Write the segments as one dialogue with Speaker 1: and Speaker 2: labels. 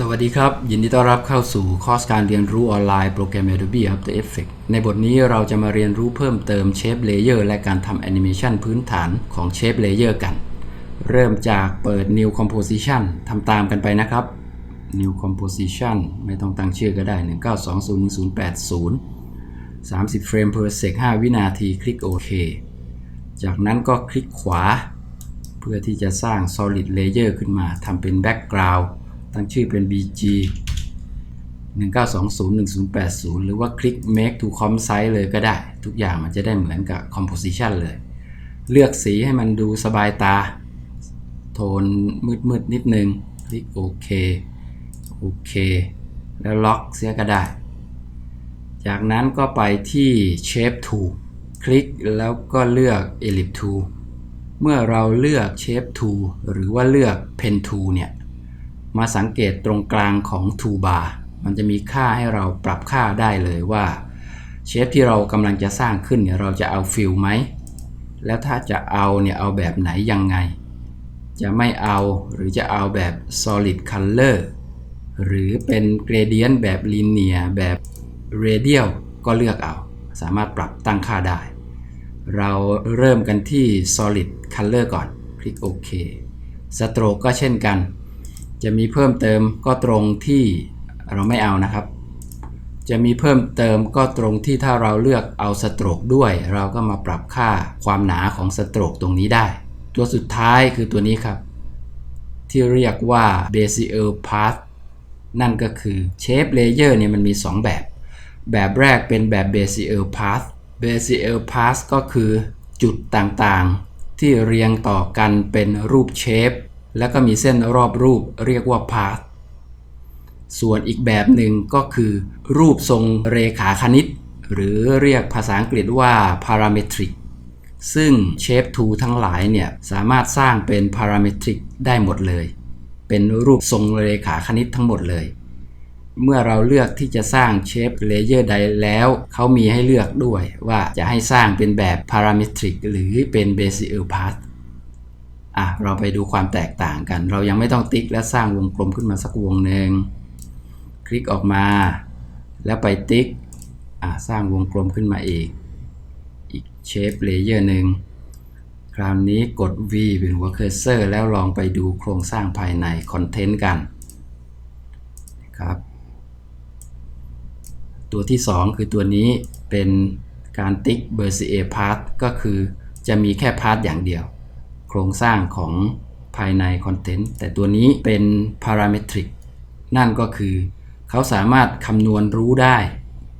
Speaker 1: สวัสดีครับ ยินดีต้อนรับเข้าสู่คอร์สการเรียนรู้ออนไลน์โปรแกรม Adobe After Effects ในบทนี้เราจะมาเรียนรู้เพิ่มเติมเชฟเลเยอร์และการทำแอนิเมชันพื้นฐานของเชฟเลเยอร์กัน เริ่มจากเปิด New Composition ทำตามกันไปนะครับ New Composition ไม่ต้องตั้งชื่อก็ได้ 19201080 30เฟรม per sec 5 วินาทีคลิกโอเค จากนั้นก็คลิกขวา เพื่อที่จะสร้าง solid layer ขึ้นมาทำเป็น background ตั้งชื่อเป็น bg 19201080 หรือว่าคลิก make to comp size เลยก็ได้ ทุกอย่างมันจะได้เหมือนกับ composition เลย เลือกสีให้มันดูสบายตา โทนมืดๆนิดนึง คลิกโอเค โอเค แล้วล็อกเสียก็ได้ จากนั้นก็ไปที่ shape tool คลิกแล้วก็เลือก ellipse tool เมื่อเราเลือก shape tool หรือว่าเลือก pen tool เนี่ย มาสังเกตตรงกลางของ toolbar มันจะมีค่าให้เราปรับค่าได้เลยว่าเชฟที่เรากำลังจะสร้างขึ้นเนี่ยเราจะเอาฟิลไหม แล้วถ้าจะเอาเนี่ยเอาแบบไหนยังไง จะไม่เอาหรือจะเอาแบบ solid color หรือเป็น gradient แบบ linear แบบ radial ก็เลือกเอา สามารถปรับตั้งค่าได้ เราเริ่มกันที่ solid color ก่อน คลิกโอเค stroke ก็เช่นกัน จะมีเพิ่มเติมก็ตรงที่เราไม่เอานะครับ จะมีเพิ่มเติมก็ตรงที่ถ้าเราเลือกเอาสโตรกด้วย เราก็มาปรับค่าความหนาของสโตรกตรงนี้ได้ ตัวสุดท้ายคือตัวนี้ครับ ที่เรียกว่า Bezier Path นั่นก็คือ Shape Layer เนี่ยมันมี 2 แบบ แบบแรกเป็นแบบ Bezier Path Bezier Path ก็คือจุดต่างๆ ที่เรียงต่อกันเป็นรูปเชฟ แล้วก็มีเส้นรอบรูปเรียกว่า path ส่วนอีกแบบหนึ่งก็คือ รูปทรงเรขาคณิต หรือเรียกภาษาอังกฤษว่า parametric ซึ่งเชฟทูทั้งหลายเนี่ย สามารถสร้างเป็น parametric ได้หมดเลย เป็นรูปทรงเรขาคณิตทั้งหมดเลย เมื่อเราเลือกที่จะสร้างเชฟเลเยอร์ใดแล้ว เขามีให้เลือกด้วยว่าจะให้สร้างเป็นแบบ parametric หรือเป็น Bezier path อะเราไปดูความแตกต่างกัน เรายังไม่ต้องติ๊กและสร้างวงกลมขึ้นมาสักวงหนึ่งคลิกออกมา แล้วไปติ๊กอะสร้างวงกลมขึ้นมาอีก อีกเชฟเลเยอร์หนึ่งคราวนี้กด V เป็นหัวเคอร์เซอร์ แล้วลองไปดูโครงสร้างภายในคอนเทนต์กันครับตัวที่ 2 คือตัวนี้เป็นการติ๊ก b e r c i e r Path ก็คือจะมีแค่พาร์อย่างเดียว รงสร้างของภายในคอนเทนต์แต่ตัวนี้เป็น parametric นั่นก็คือ เขาสามารถคำนวณรู้ได้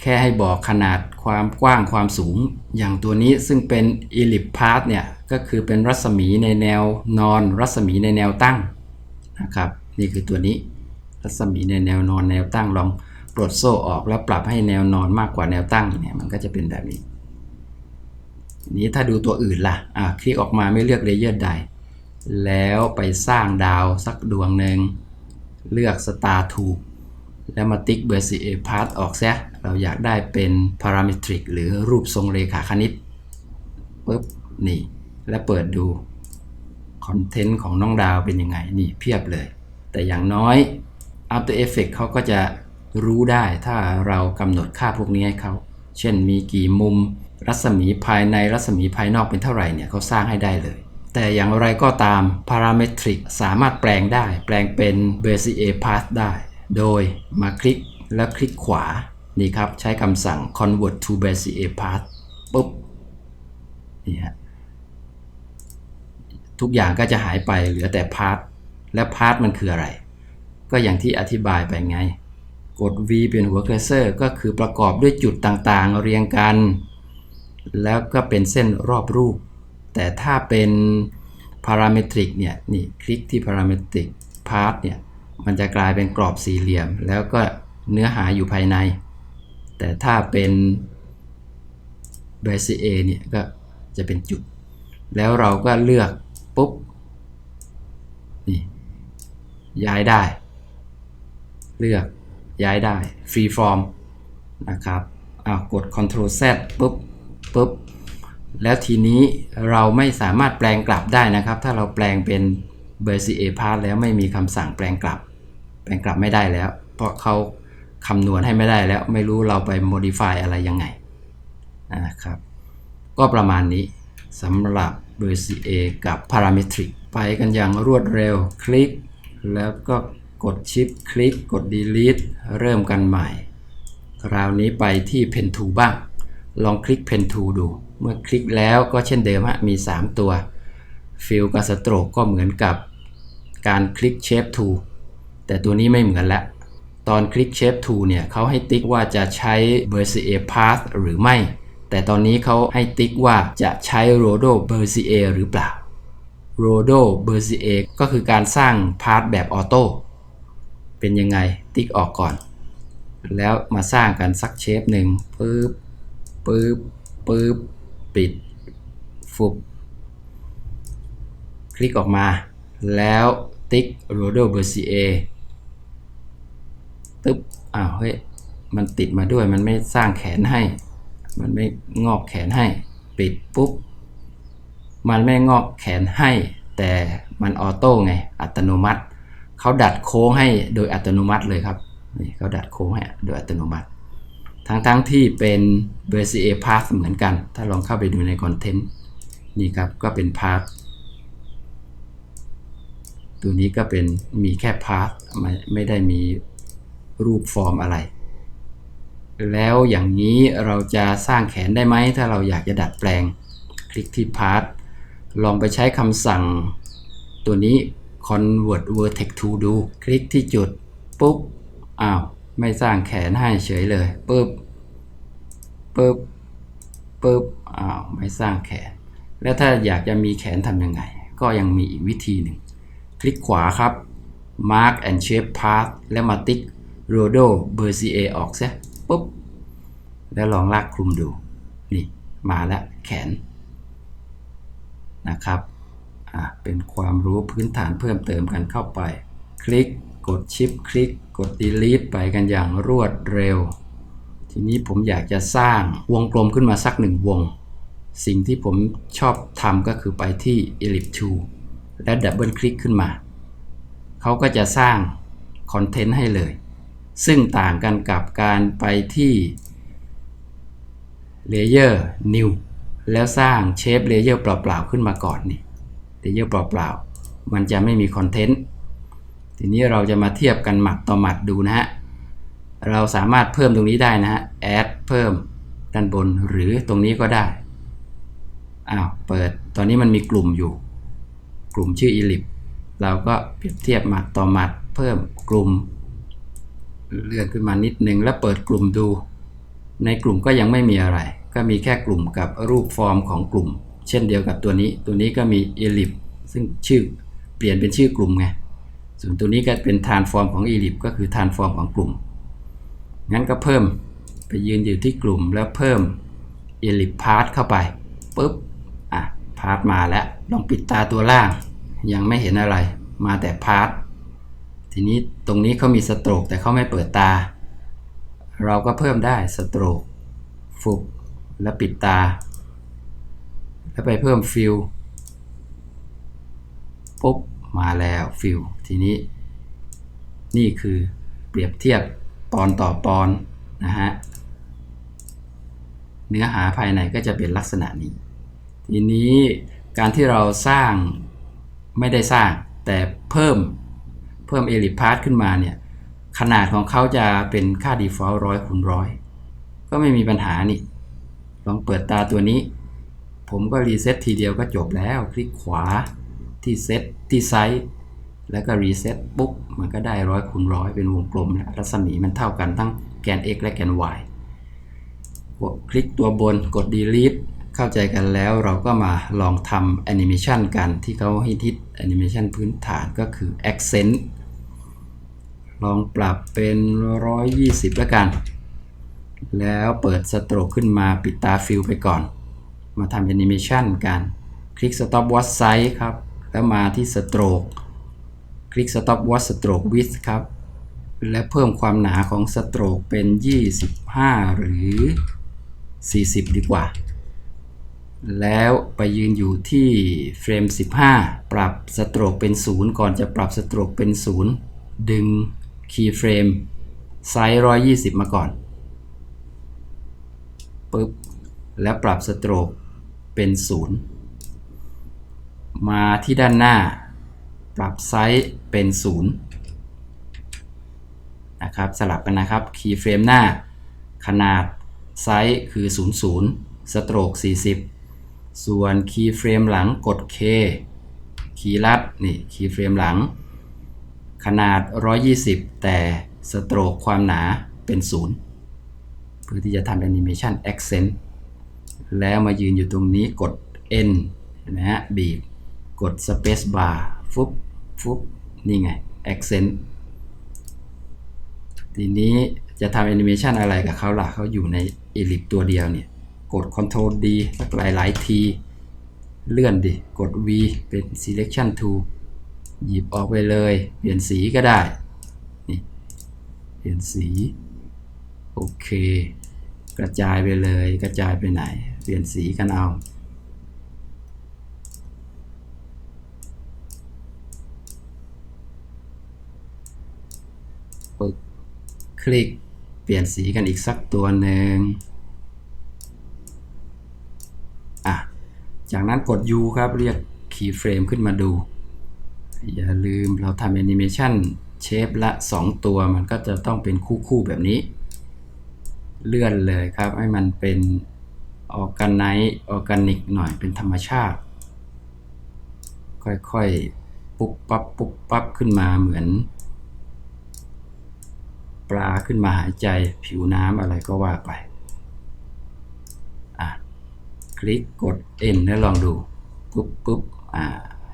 Speaker 1: แค่ให้บอกขนาดความกว้างความสูง อย่างตัวนี้ซึ่งเป็น ellipse path เนี่ย ก็คือเป็นรัศมีในแนวนอน รัศมีในแนวตั้งนะครับ นี่คือตัวนี้ รัศมีในแนวนอนแนวตั้งลองปลดโซ่ออกแล้วปรับให้แนวนอนมากกว่าแนวตั้งเนี่ยมันก็จะเป็นแบบนี้ นี้ถ้าดูตัวอื่นล่ะอะคลิกออกมาไม่เลือกเลเยอร์ใด แล้วไปสร้างดาวสักดวงหนึ่ง เลือก Star t o แล้วมาติ๊กเบอร์ซีเอพาร์ตออกซะเราอยากได้เป็น parametric หรือรูปทรงเรขาคณิตปุ๊บนี่ แล้วเปิดดู คอนเทนต์ของน้องดาวเป็นยังไง นี่เพียบเลย แต่อย่างน้อย After Effects เขาก็จะรู้ได้ถ้าเรากำหนดค่าพวกนี้ให้เขา เช่นมีกี่มุม รัศมีภายในรัศมีภายนอกเป็นเท่าไหร่เนี่ยเขาสร้างให้ได้เลย แต่อย่างไรก็ตาม parametric สามารถแปลงได้ แปลงเป็น Bezier path ได้ โดยมาคลิกแล้วคลิกขวา นี่ครับ ใช้คำสั่ง convert to Bezier path ปุ๊บนี่ฮะทุกอย่างก็จะหายไปเหลือแต่พาร์ทและพาร์ทมันคืออะไร ก็อย่างที่อธิบายไปไง กด V เป็นหัวเคอร์เซอร์ ก็คือประกอบด้วยจุดต่างๆ เรียงกัน แล้วก็เป็นเส้นรอบรูป แต่ถ้าเป็น parametric เนี่ยนี่คลิกที่ parametric part เนี่ยมันจะกลายเป็นกรอบสี่เหลี่ยม แล้วก็เนื้อหาอยู่ภายใน แต่ถ้าเป็น Bezier เนี่ยก็จะเป็นจุด แล้วเราก็เลือกปุ๊บนี่ย้ายได้ เลือกย้ายได้ free form นะครับอ้าวกด Ctrl Z ปุ๊บ ปุ๊บแล้วทีนี้เราไม่สามารถแปลงกลับได้นะครับ ถ้าเราแปลงเป็น Bezier Path แล้วไม่มีคำสั่งแปลงกลับ แปลงกลับไม่ได้แล้ว เพราะเขาคำนวณให้ไม่ได้แล้ว ไม่รู้เราไป modify อะไรยังไงนะครับ ก็ประมาณนี้สำหรับ VCA กับ Parametric ไปกันอย่างรวดเร็วคลิก แล้วก็กดชิปคลิก กด delete เริ่มกันใหม่ คราวนี้ไปที่ Pen Tool บ้าง ลองคลิก Pen Tool ดู เมื่อคลิกแล้วก็เช่นเดิมฮะมี 3 ตัว Fill กับ Stroke ก็เหมือนกับการคลิก Shape Tool แต่ตัวนี้ไม่เหมือนละตอนคลิก Shape Tool เนี่ยเขาให้ติ๊กว่าจะใช้ Bezier Path หรือไม่ แต่ตอนนี้เขาให้ติ๊กว่าจะใช้ Rodo Bezier หรือเปล่า Rodo Bezier ก็คือการสร้างพาร์ทแบบออโต้เป็นยังไงติ๊กออกก่อน แล้วมาสร้างกันสักเชฟหนึ่งปึ๊บ ปึ๊บปึ๊บปิดฟุบคลิกออกมา แล้วติ๊ก Rodo Bezier ตึ๊บอ้าวเฮ้ยมันติดมาด้วยมันไม่สร้างแขนให้ มันไม่งอกแขนให้ ปิดปุ๊บ มันไม่งอกแขนให้ แต่มันออโต้ไง อัตโนมัติ เขาดัดโค้งให้โดยอัตโนมัติเลยครับนี่เขาดัดโค้งให้โดยอัตโนมัติ ทั้งทั้งที่เป็น VCA Path เหมือนกัน ถ้าลองเข้าไปดูในคอนเทนต์นี่ครับก็เป็น Path ตัวนี้ก็เป็นมีแค่ Path ไม่ไม่ได้มีรูปฟอร์มอะไร แล้วอย่างนี้เราจะสร้างแขนได้ไหม ถ้าเราอยากจะดัดแปลงคลิกที่ Path ลองไปใช้คำสั่งตัวนี้ convert vertex to ดู คลิกที่จุด ปุ๊บ อ้าว ไม่สร้างแขนให้เฉยเลยปึ๊บปึ๊บปึ๊บอ้าวไม่สร้างแขน แล้วถ้าอยากจะมีแขนทำยังไง ก็ยังมีอีกวิธีหนึ่ง คลิกขวาครับ mark and shape path แล้วมาติ๊ก rodo bezier ออกเสียปุ๊บ แล้วลองลากคลุมดู นี่ มาแล้วแขนนะครับอะเป็นความรู้พื้นฐานเพิ่มเติมกันเข้าไป คลิกกดชิปคลิก กด delete ไปกันอย่างรวดเร็ว ทีนี้ผมอยากจะสร้างวงกลมขึ้นมาสักหนึ่งวง สิ่งที่ผมชอบทำก็คือไปที่ ellipse tool และดับเบิลคลิกขึ้นมา เขาก็จะสร้างคอนเทนต์ให้เลย ซึ่งต่างกันกับการไปที่ Layer New แล้วสร้างเชฟเลเยอร์เปล่าๆขึ้นมาก่อนนี่เลเยอร์เปล่าๆมันจะไม่มีคอนเทนต์ ทีนี้เราจะมาเทียบกันหมัดต่อหมัดดูนะฮะ เราสามารถเพิ่มตรงนี้ได้นะฮะ add เพิ่มด้านบนหรือตรงนี้ก็ได้ อ้าว เปิด ตอนนี้มันมีกลุ่มอยู่ กลุ่มชื่อ ellipse เราก็เปรียบเทียบหมัดต่อหมัด เพิ่มกลุ่ม เลื่อนขึ้นมานิดนึงแล้วเปิดกลุ่มดู ในกลุ่มก็ยังไม่มีอะไร ก็มีแค่กลุ่มกับรูปฟอร์มของกลุ่ม เช่นเดียวกับตัวนี้ ตัวนี้ก็มี ellipse ซึ่งชื่อเปลี่ยนเป็นชื่อกลุ่มไง ส่วนตัวนี้ก็เป็น transform ของ ellipse ก็คือ transform ของกลุ่ม งั้นก็เพิ่มไปยืนอยู่ที่กลุ่มแล้วเพิ่ม ellipse part เข้าไปปุ๊บ อะ part มาแล้ว ลองปิดตาตัวล่าง ยังไม่เห็นอะไร มาแต่ part ทีนี้ตรงนี้เขามีสโตรกแต่เขาไม่เปิดตา เราก็เพิ่มได้สโตรกฟุบแล้วปิดตา แล้วไปเพิ่มฟิลปุ๊บ มาแล้วฟิลทีนี้ นี่คือเปรียบเทียบปอนต่อปอนนะฮะเนื้อหาภายในก็จะเป็นลักษณะนี้ ทีนี้การที่เราสร้างไม่ได้สร้าง แต่เพิ่มเพิ่มเอลิพาร์ตขึ้นมาเนี่ย ขนาดของเขาจะเป็นค่า default ร้อยคูณร้อยก็ไม่มีปัญหานี่ ลองเปิดตาตัวนี้ ผมก็รีเซ็ตทีเดียวก็จบแล้ว คลิกขวา ที่เซตที่ไซส์แล้วก็รีเซ็ตปุ๊บมันก็ได้ร้อยคูณร้อยเป็นวงกลมแล้วรัศมีมันเท่ากันทั้งแกน x และแกน y กดคลิกตัวบนกด delete เข้าใจกันแล้วเราก็มาลองทำแอนิเมชันกันที่เขาฮิตฮิตแอนิเมชันพื้นฐานก็คือ accent ลองปรับเป็น 120 แล้วกัน แล้วเปิดสโตรกขึ้นมาปิดตาฟิลไปก่อน มาทำแอนิเมชันกัน คลิก stop watch size ครับ แล้วมาที่สโตรกคลิก stop watch stroke width ครับ และเพิ่มความหนาของสโตรกเป็น 25 หรือ 40 ดีกว่า แล้วไปยืนอยู่ที่เฟรม 15 ปรับสโตรกเป็น 0 ก่อนจะปรับสโตรกเป็น 0 ดึง keyframe ไซส์ 120 มาก่อนปึ๊บแล้วปรับสโตรกเป็น 0 มาที่ด้านหน้า ปรับไซส์เป็น 0 นะครับ สลับกันนะครับ keyframe หน้า ขนาดไซส์คือ 00 สโตรก 40 ส่วน keyframe หลังกด K คีย์ลัดนี่ keyframe หลัง ขนาด 120 แต่สโตรกความหนาเป็น 0 เพื่อที่จะทำแอนิเมชัน accent แล้วมายืนอยู่ตรงนี้กด N เห็นไหมฮะบีบ กด space bar ฟุบฟุบนี่ไง accent ทีนี้จะทำแอนิเมชันอะไรกับเขาล่ะเขาอยู่ใน ellipse ตัวเดียวเนี่ย กด Ctrl D สักหลายๆที เลื่อนดิ กด V เป็น selection tool หยิบออกไปเลย เปลี่ยนสีก็ได้ นี่ เปลี่ยนสี โอเค กระจายไปเลย กระจายไปไหน เปลี่ยนสีกันเอา ปึ๊บคลิกเปลี่ยนสีกันอีกสักตัวหนึ่งอะจากนั้นกด U ครับ เรียก keyframe ขึ้นมาดู อย่าลืมเราทำแอนิเมชันเชฟละ 2 ตัวมันก็จะต้องเป็นคู่ๆแบบนี้ เลื่อนเลยครับ ให้มันเป็นออร์แกไนออร์แกนิกหน่อยเป็นธรรมชาติ ค่อยๆ ปุ๊บปั๊บปุ๊บปั๊บขึ้นมาเหมือน ปลาขึ้นมาหายใจผิวน้ำอะไรก็ว่าไป อะ คลิกกด N แล้วลองดู ปุ๊บปุ๊บอ่า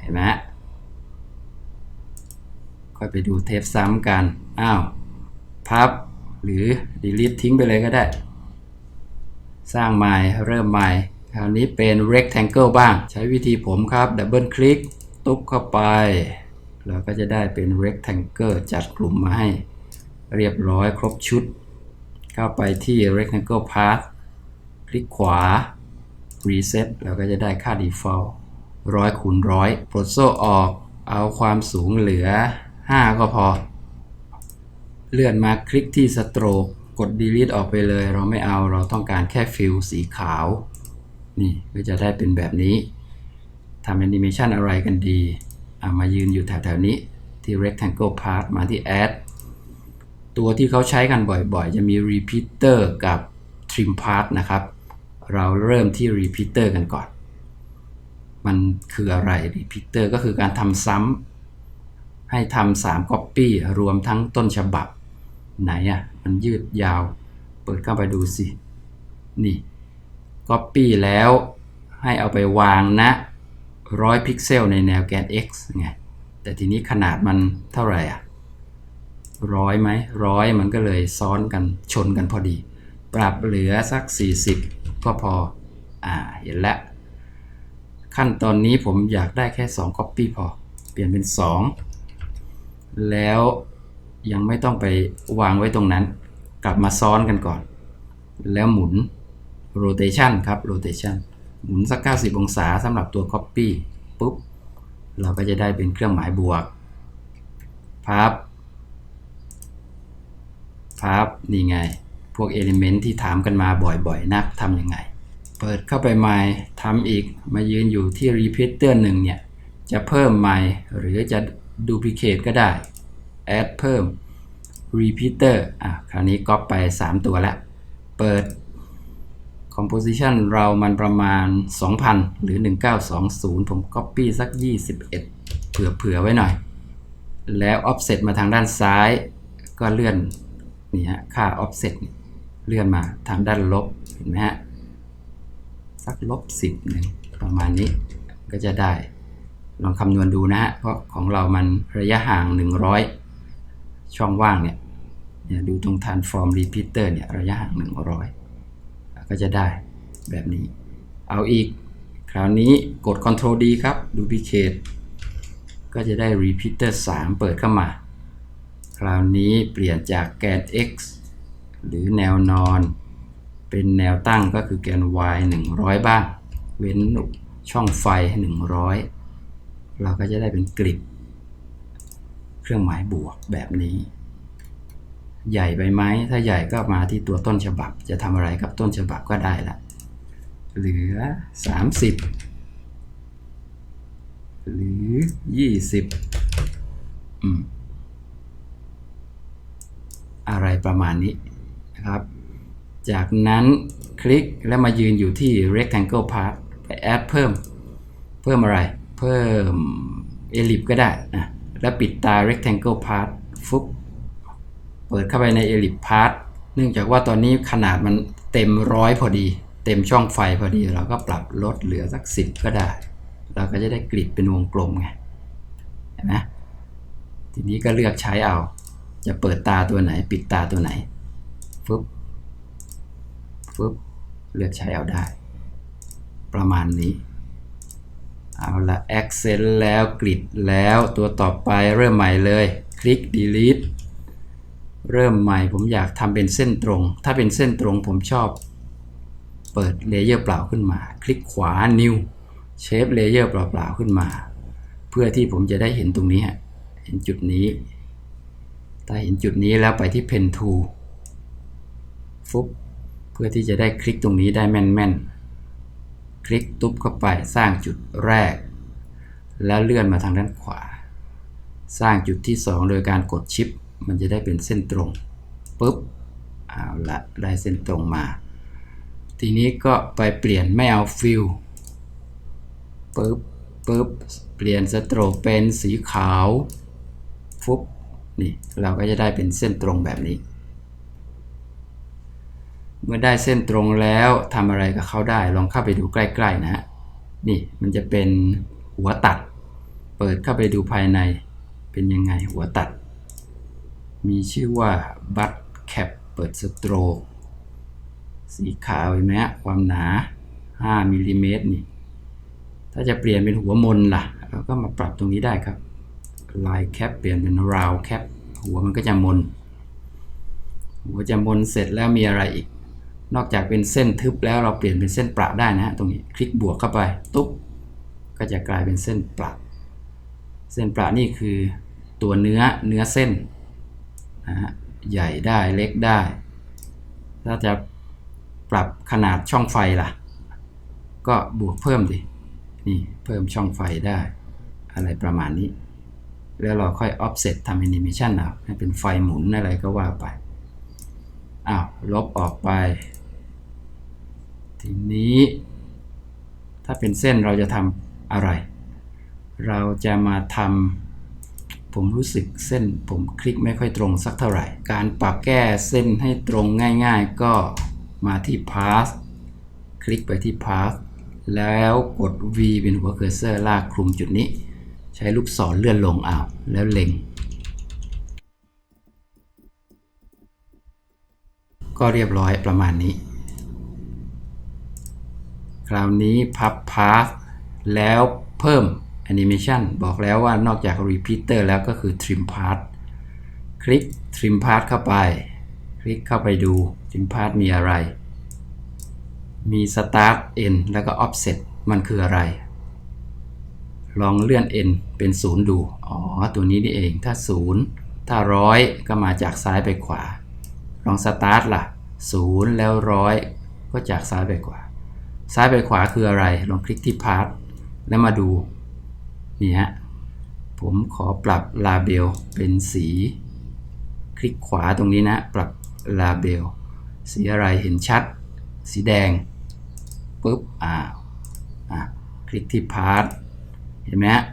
Speaker 1: เห็นไหมค่อยไปดูเทปซ้ำกัน อ้าว พับ หรือ delete ทิ้งไปเลยก็ได้ สร้างใหม่ เริ่มใหม่ คราวนี้เป็น rectangle บ้าง ใช้วิธีผมครับ ดับเบิลคลิก ตุ๊บเข้าไป เราก็จะได้เป็น rectangle จัดกลุ่มมาให้ เรียบร้อยครบชุด เข้าไปที่ rectangle path คลิกขวา reset เราก็จะได้ค่า default ร้อยคูณร้อยปลดโซ่ออกเอาความสูงเหลือ 5 ก็พอ เลื่อนมาคลิกที่ stroke กด delete ออกไปเลย เราไม่เอาเราต้องการแค่ฟิลสีขาว นี่ก็จะได้เป็นแบบนี้ทำแอนิเมชันอะไรกันดีอะมายืนอยู่แถวๆนี้ที่ rectangle path มาที่ add ตัวที่เขาใช้กันบ่อยๆ จะมี repeater กับ trim part นะครับ เราเริ่มที่ repeater กันก่อน มันคืออะไร repeater ก็คือการทำซ้ำให้ทำ3 copy รวมทั้งต้นฉบับ ไหนอะ มันยืดยาว เปิดเข้าไปดูสิ นี่ copy แล้วให้เอาไปวางนะร้อยพิกเซลในแนวแกน x ไง แต่ทีนี้ขนาดมันเท่าไหร่อะ ร้อยไหมร้อยมันก็เลยซ้อนกันชนกันพอดี ปรับเหลือสัก 40 ก็พออ่าเห็นแล้ว ขั้นตอนนี้ผมอยากได้แค่ 2 copy พอ เปลี่ยนเป็น 2 แล้วยังไม่ต้องไปวางไว้ตรงนั้น กลับมาซ้อนกันก่อน แล้วหมุน rotation ครับ rotation หมุนสัก 90 องศาสำหรับตัว copy ปุ๊บ เราก็จะได้เป็นเครื่องหมายบวก พับ พับนี่ไง พวกเอลิเมนต์ที่ถามกันมาบ่อยๆ นักทำยังไง เปิดเข้าไปใหม่ทำอีกมายืนอยู่ที่ repeater หนึ่งเนี่ย จะเพิ่มใหม่หรือจะ duplicate ก็ได้ add เพิ่ม repeater อะคราวนี้ก๊อปไป 3 ตัวแล้ว เปิด composition เรามันประมาณ 2,000 หรือ 1920 ผม copy สัก 21 เผื่อๆไว้หน่อย แล้ว offset มาทางด้านซ้ายก็เลื่อน นี่ฮะค่า offset นี่เลื่อนมาทางด้านลบเห็นไหมฮะสักลบ10หนึ่งประมาณนี้ก็จะได้ ลองคำนวณดูนะฮะเพราะของเรามันระยะห่าง 100 ช่องว่างเนี่ยดูตรง transform repeater เนี่ยระยะห่าง 100 ก็จะได้แบบนี้ เอาอีก คราวนี้กด Ctrl D ครับ duplicate ก็จะได้ repeater 3 เปิดเข้ามา ราวนี้เปลี่ยนจากแกน x หรือแนวนอน เป็นแนวตั้งก็คือแกน y 100 บ้าง เว้นช่องไฟ100 เราก็จะได้เป็นกริดเครื่องหมายบวกแบบนี้ ใหญ่ไปไหม ถ้าใหญ่ก็มาที่ตัวต้นฉบับ จะทำอะไรกับต้นฉบับก็ได้ละ เหลือ 30 หรือ 20อืม อะไรประมาณนี้นะครับ จากนั้นคลิกแล้วมายืนอยู่ที่ rectangle part ไป add เพิ่ม เพิ่มอะไร เพิ่ม ellipse ก็ได้นะแล้วปิดตา rectangle part ฟุบเปิดเข้าไปใน ellipse part เนื่องจากว่าตอนนี้ขนาดมันเต็มร้อยพอดี เต็มช่องไฟพอดี เราก็ปรับลดเหลือสัก10ก็ได้ เราก็จะได้กริดเป็นวงกลมไงเห็นไหมทีนี้ก็เลือกใช้เอา จะเปิดตาตัวไหน ปิดตาตัวไหนฟึบฟึบเลือกใช้เอาได้ ประมาณนี้ เอาละ accent แล้วกริดแล้วตัวต่อไปเริ่มใหม่เลย คลิก delete เริ่มใหม่ผมอยากทำเป็นเส้นตรง ถ้าเป็นเส้นตรงผมชอบ เปิดเลเยอร์เปล่าขึ้นมา คลิกขวา new shape layer เปล่าๆขึ้นมา เพื่อที่ผมจะได้เห็นตรงนี้ เห็นจุดนี้ ถ้าเห็นจุดนี้แล้วไปที่ pen tool ฟุบเพื่อที่จะได้คลิกตรงนี้ได้แม่นๆ คลิกตุ๊บเข้าไปสร้างจุดแรก แล้วเลื่อนมาทางด้านขวา สร้างจุดที่ 2 โดยการกดชิป มันจะได้เป็นเส้นตรงปุ๊บเอาละได้เส้นตรงมา ทีนี้ก็ไปเปลี่ยนไม่เอาฟิลปุ๊บปุ๊บเปลี่ยนสโตรเป็นสีขาวฟุบ นี่เราก็จะได้เป็นเส้นตรงแบบนี้ เมื่อได้เส้นตรงแล้วทำอะไรกับเขาได้ ลองเข้าไปดูใกล้ๆนะฮะนี่มันจะเป็นหัวตัด เปิดเข้าไปดูภายในเป็นยังไงหัวตัด มีชื่อว่าบัตแคปเปิดสโตรสีขาวเห็นไหมฮะความหนา 5มิลลิเมตรนี่ ถ้าจะเปลี่ยนเป็นหัวมนล่ะ เราก็มาปรับตรงนี้ได้ครับ ลายแคปเปลี่ยนเป็นราวแคปหัวมันก็จะมน หัวจะมนเสร็จแล้วมีอะไรอีก นอกจากเป็นเส้นทึบแล้วเราเปลี่ยนเป็นเส้นประได้นะฮะตรงนี้คลิกบวกเข้าไปตุ๊บก็จะกลายเป็นเส้นประเส้นประนี่คือตัวเนื้อเนื้อเส้นนะฮะใหญ่ได้เล็กได้ ถ้าจะปรับขนาดช่องไฟล่ะ ก็บวกเพิ่มดินี่เพิ่มช่องไฟได้ อะไรประมาณนี้ แล้วเราค่อย offset ทำ animation เอาให้เป็นไฟหมุนอะไรก็ว่าไปอ้าวลบออกไป ทีนี้ ถ้าเป็นเส้นเราจะทำอะไร เราจะมาทำผมรู้สึกเส้นผมคลิกไม่ค่อยตรงสักเท่าไหร่ การปรับแก้เส้นให้ตรงง่าย ๆ ก็มาที่ path คลิกไปที่ path แล้วกด V เป็นหัวเคอร์เซอร์ลากคลุมจุดนี้ ช้ลูกศรเลื่อนลงอ้าวแล้วเล็ง ก็เรียบร้อยประมาณนี้ คราวนี้พับพา t แล้วเพิ่ม Animation บอกแล้วว่านอกจาก Repeater แล้วก็คือ Trim Path คลิก Trim Path เข้าไป คลิกเข้าไปดู Trim Path มีอะไร มี Start End แล้วก็ Offset มันคืออะไร ลองเลื่อน N เป็น 0 ดู อ๋อ ตัวนี้นี่เอง ถ้า 0 ถ้า100ก็มาจากซ้ายไปขวา ลอง Start ล่ะ 0 แล้ว100ก็จากซ้ายไปขวา ซ้ายไปขวาคืออะไร ลองคลิกที่ Path แล้วมาดู นี่ฮะ ผมขอปรับลาเบลเป็นสี คลิกขวาตรงนี้นะ ปรับลาเบล สีอะไรเห็นชัด สีแดงปุ๊บ อ้าว อะ คลิกที่พาร์ท ห็นไหมฮะ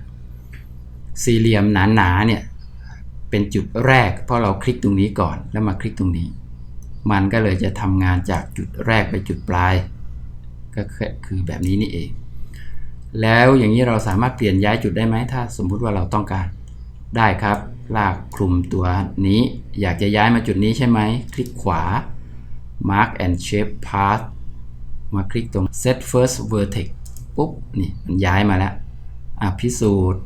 Speaker 1: สี่เหลี่ยมหนาๆเนี่ยเป็นจุดแรก เพราะเราคลิกตรงนี้ก่อนแล้วมาคลิกตรงนี้ มันก็เลยจะทำงานจากจุดแรกไปจุดปลาย ก็คือแบบนี้นี่เอง แล้วอย่างนี้เราสามารถเปลี่ยนย้ายจุดได้ไหมถ้าสมมุติว่าเราต้องการได้ครับ ลากคลุมตัวนี้ อยากจะย้ายมาจุดนี้ใช่ไหม คลิกขวา mark and shape path มาคลิกตรง set first vertex ปุ๊บ นี่มันย้ายมาแล้ว อะพิสูจน์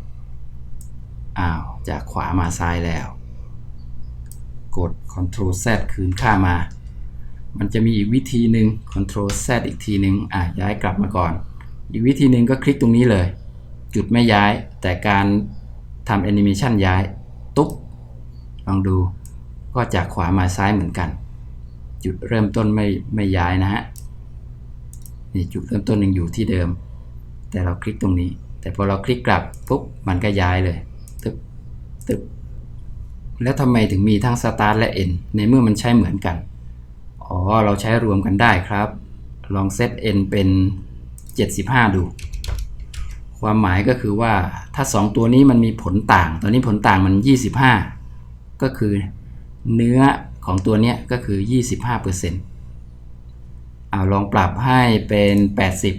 Speaker 1: อ้าวจากขวามาซ้ายแล้ว กด Ctrl Z คืนค่ามา มันจะมีอีกวิธีหนึ่ง Ctrl Z อีกทีหนึ่งอะย้ายกลับมาก่อน อีกวิธีหนึ่งก็คลิกตรงนี้เลย จุดไม่ย้าย แต่การทำแอนิเมชันย้าย ตุ๊บ ลองดู ก็จากขวามาซ้ายเหมือนกัน จุดเริ่มต้นไม่ไม่ย้ายนะฮะนี่จุดเริ่มต้นยังอยู่ที่เดิม แต่เราคลิกตรงนี้ แต่พอเราคลิกกลับปุ๊บมันก็ย้ายเลยตึ๊บตึ๊บแล้วทำไมถึงมีทั้ง start และ end ในเมื่อมันใช้เหมือนกัน อ๋อ เราใช้รวมกันได้ครับ ลองเซต n เป็น 75 ดู ความหมายก็คือว่าถ้า 2 ตัวนี้มันมีผลต่าง ตอนนี้ผลต่างมัน 25 ก็คือเนื้อของตัวนี้ก็คือ 25%เอาลองปรับให้เป็น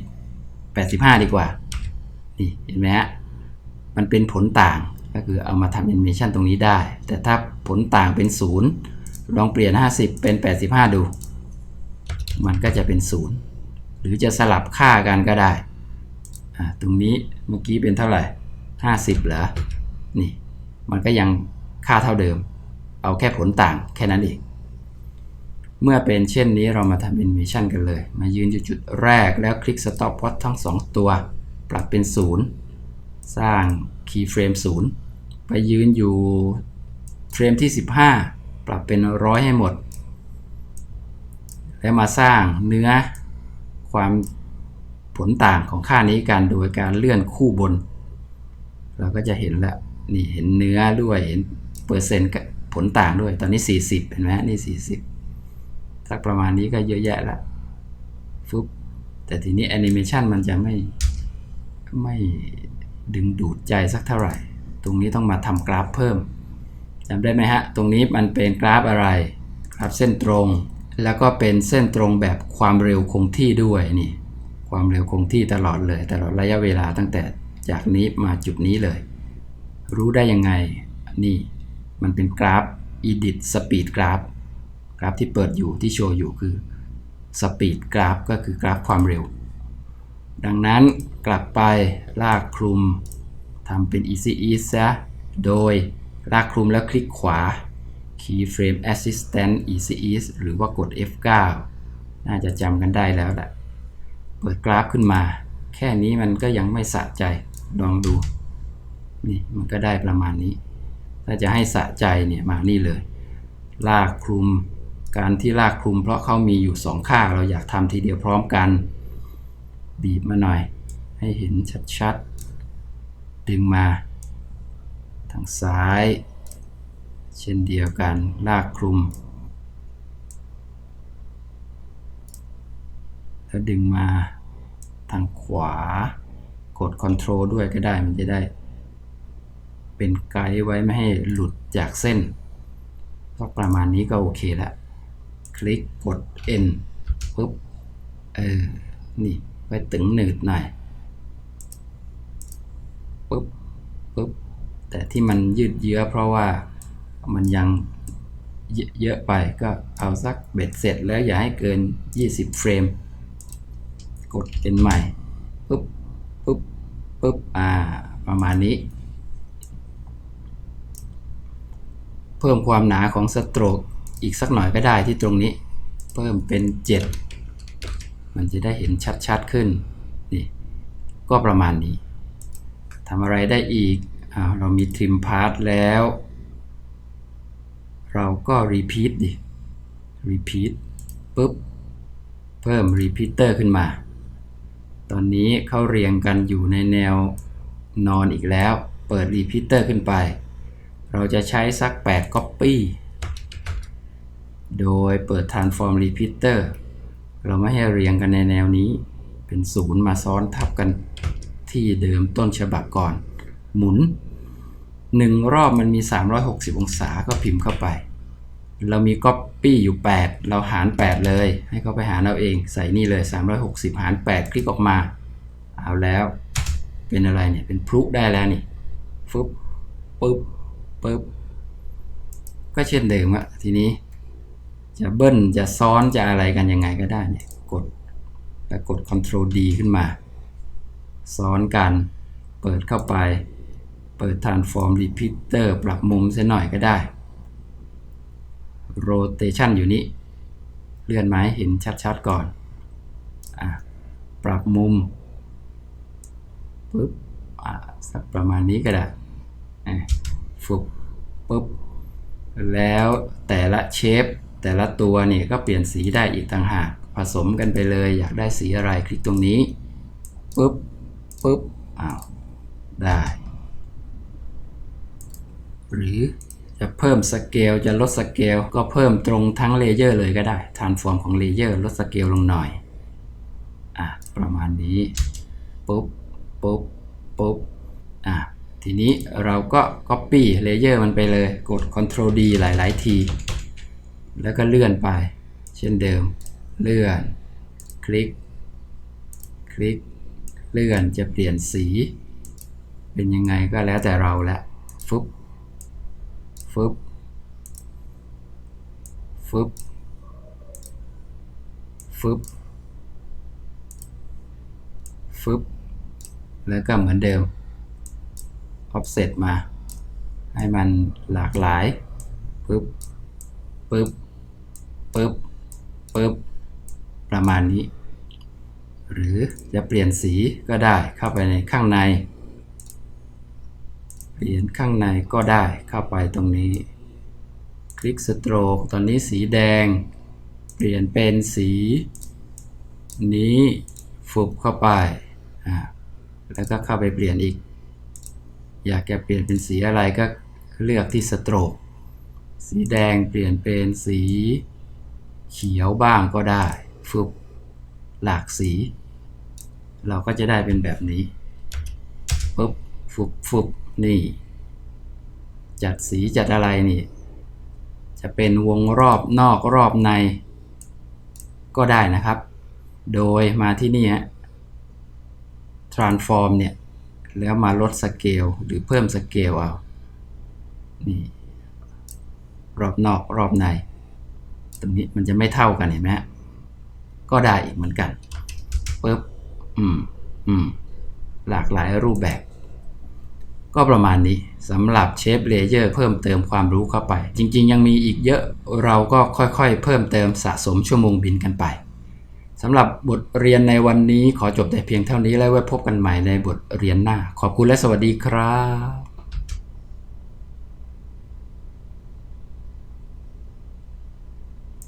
Speaker 1: 80 85 ดีกว่า นี่เห็นไหมฮะมันเป็นผลต่างก็คือเอามาทำแอนิเมชันตรงนี้ได้ แต่ถ้าผลต่างเป็น 0 ลองเปลี่ยน 50 เป็น 85 ดู มันก็จะเป็น 0 หรือจะสลับค่ากันก็ได้ ตรงนี้เมื่อกี้เป็นเท่าไหร่ 50 เหรอ นี่ มันก็ยังค่าเท่าเดิม เอาแค่ผลต่างแค่นั้นเอง เมื่อเป็นเช่นนี้เรามาทำ animation กันเลย มายืนอยู่จุดแรกแล้วคลิก stop watch ทั้ง 2 ตัว ปรับเป็น 0 สร้าง keyframe 0 ไปยืนอยู่เฟรมที่ 15 ปรับเป็นร้อยให้หมด แล้วมาสร้างเนื้อความผลต่างของค่านี้กันโดยการเลื่อนคู่บน เราก็จะเห็นแล้วนี่เห็นเนื้อด้วยเห็นเปอร์เซ็นต์กับผลต่างด้วยตอนนี้ 40 เห็นไหมนี่ 40สักประมาณนี้ก็เยอะแยะแล้วฟึบแต่ทีนี้แอนิเมชันมันจะไม่ ไม่ดึงดูดใจสักเท่าไหร่ ตรงนี้ต้องมาทำกราฟเพิ่มจำได้ไหมฮะ ตรงนี้มันเป็นกราฟอะไร กราฟเส้นตรง แล้วก็เป็นเส้นตรงแบบความเร็วคงที่ด้วยนี่ ความเร็วคงที่ตลอดเลยตลอดระยะเวลาตั้งแต่จากนี้มาจุดนี้เลย รู้ได้ยังไง นี่ มันเป็นกราฟ edit speed graph กราฟที่เปิดอยู่ที่โชว์อยู่คือ speed graph ก็คือกราฟความเร็ว ดังนั้นกลับไปลากคลุมทำเป็น easy ease ซะ โดยลากคลุมแล้วคลิกขวา keyframe assistant easy ease หรือว่ากด F9 น่าจะจำกันได้แล้วแหละ เปิดกราฟขึ้นมา แค่นี้มันก็ยังไม่สะใจ ลองดู นี่มันก็ได้ประมาณนี้ ถ้าจะให้สะใจเนี่ยมานี่เลย ลากคลุม การที่ลากคลุม เพราะเขามีอยู่สองข้างเราอยากทำทีเดียวพร้อมกัน บีบมาหน่อย ให้เห็นชัดๆ ดึงมา ทางซ้าย เช่นเดียวกันลากคลุม แล้วดึงมาทางขวา กด Ctrl ด้วยก็ได้มันจะได้ เป็นไกด์ไว้ไม่ให้หลุดจากเส้น ก็ประมาณนี้ก็โอเคแล้วคลิกกด N ปุ๊บ เออ นี่ ไว้ตึงหนืดหน่อยปุ๊บปุ๊บแต่ที่มันยืดเยื้อเพราะว่ามันยังเยอะเยอะไปก็เอาสักเบ็ดเสร็จแล้วอย่าให้เกิน 20 เฟรม กด N ใหม่ปุ๊บปุ๊บปุ๊บอ่า ประมาณนี้ เพิ่มความหนาของสโตรกอีกสักหน่อยก็ได้ที่ตรงนี้ เพิ่มเป็น 7 มันจะได้เห็นชัดๆขึ้นนี่ก็ประมาณนี้ทำอะไรได้อีกอ่าเรามีทริมพาร์ทแล้ว เราก็ repeat ดิ repeat ปุ๊บ เพิ่ม repeater ขึ้นมา ตอนนี้เขาเรียงกันอยู่ในแนวนอนอีกแล้ว เปิด repeater ขึ้นไป เราจะใช้สัก 8 copy โดยเปิด transform repeater เราไม่ให้เรียงกันในแนวนี้ เป็นศูนย์มาซ้อนทับกันที่เดิมต้นฉบับก่อน หมุน 1 รอบมันมี 360 องศาก็พิมพ์เข้าไป เรามี copy อยู่ 8 เราหาร 8 เลย ให้เขาไปหารเอาเอง ใส่นี่เลย 360 หาร 8 คลิกออกมา เอาแล้วเป็นอะไรเนี่ย เป็นพลุได้แล้วนี่ฟึบปึ๊บปึ๊บก็เช่นเดิมอะทีนี้ จะเบิ้ลจะซ้อนจะอะไรกันยังไงก็ได้เนี่ยกดแล้วกด Ctrl D ขึ้นมา ซ้อนกัน เปิดเข้าไป เปิด Transform Repeater ปรับมุมเสียหน่อยก็ได้ Rotation อยู่นี้ เลื่อนไม้เห็นชัดๆก่อนอะปรับมุมปุ๊บอะสักประมาณนี้ก็ได้อะฟุบปุ๊บ แล้วแต่ละเชฟ แต่ละตัวเนี่ยก็เปลี่ยนสีได้อีกต่างหาก ผสมกันไปเลยอยากได้สีอะไรคลิกตรงนี้ปุ๊บปุ๊บอ้าวได้ หรือจะเพิ่มสเกลจะลดสเกลก็เพิ่มตรงทั้งเลเยอร์เลยก็ได้ทานฟอร์มของเลเยอร์ลดสเกลลงหน่อยอะประมาณนี้ปุ๊บปุ๊บปุ๊บอะทีนี้เราก็ Copy เลเยอร์มันไปเลย กด Ctrl D หลาย ๆ ที แล้วก็เลื่อนไป เช่นเดิม เลื่อน คลิก คลิก เลื่อนจะเปลี่ยนสี เป็นยังไงก็แล้วแต่เราละฟึบฟึบฟึบฟึบฟึบแล้วก็เหมือนเดิม offset มา ให้มันหลากหลายปึ๊บปึ๊บ ปึ๊บปึ๊บประมาณนี้ หรือจะเปลี่ยนสีก็ได้เข้าไปในข้างใน เปลี่ยนข้างในก็ได้เข้าไปตรงนี้ คลิกสโตรกตอนนี้สีแดง เปลี่ยนเป็นสี นี้ฟุบเข้าไปอ่าแล้วก็เข้าไปเปลี่ยนอีก อยากจะเปลี่ยนเป็นสีอะไรก็เลือกที่สโตรก สีแดงเปลี่ยนเป็นสี เขียวบ้างก็ได้ฟุบหลากสี เราก็จะได้เป็นแบบนี้ปุ๊บฟุบฟุบนี่ จัดสีจัดอะไรนี่ จะเป็นวงรอบนอกรอบใน ก็ได้นะครับ โดยมาที่นี่ฮะ transform เนี่ย แล้วมาลดสเกลหรือเพิ่มสเกลเอา นี่ รอบนอกรอบใน ตรงนี้มันจะไม่เท่ากันเห็นไหมฮะก็ได้อีกเหมือนกันปึ๊บอืมอืมหลากหลายรูปแบบ ก็ประมาณนี้สำหรับเชฟเลเยอร์เพิ่มเติมความรู้เข้าไป จริง ๆ ยังมีอีกเยอะเราก็ค่อยๆ เพิ่มเติมสะสมชั่วโมงบินกันไปสำหรับบทเรียนในวันนี้ขอจบแต่เพียงเท่านี้แล้วไว้พบกันใหม่ในบทเรียนหน้า ขอบคุณและสวัสดีครับ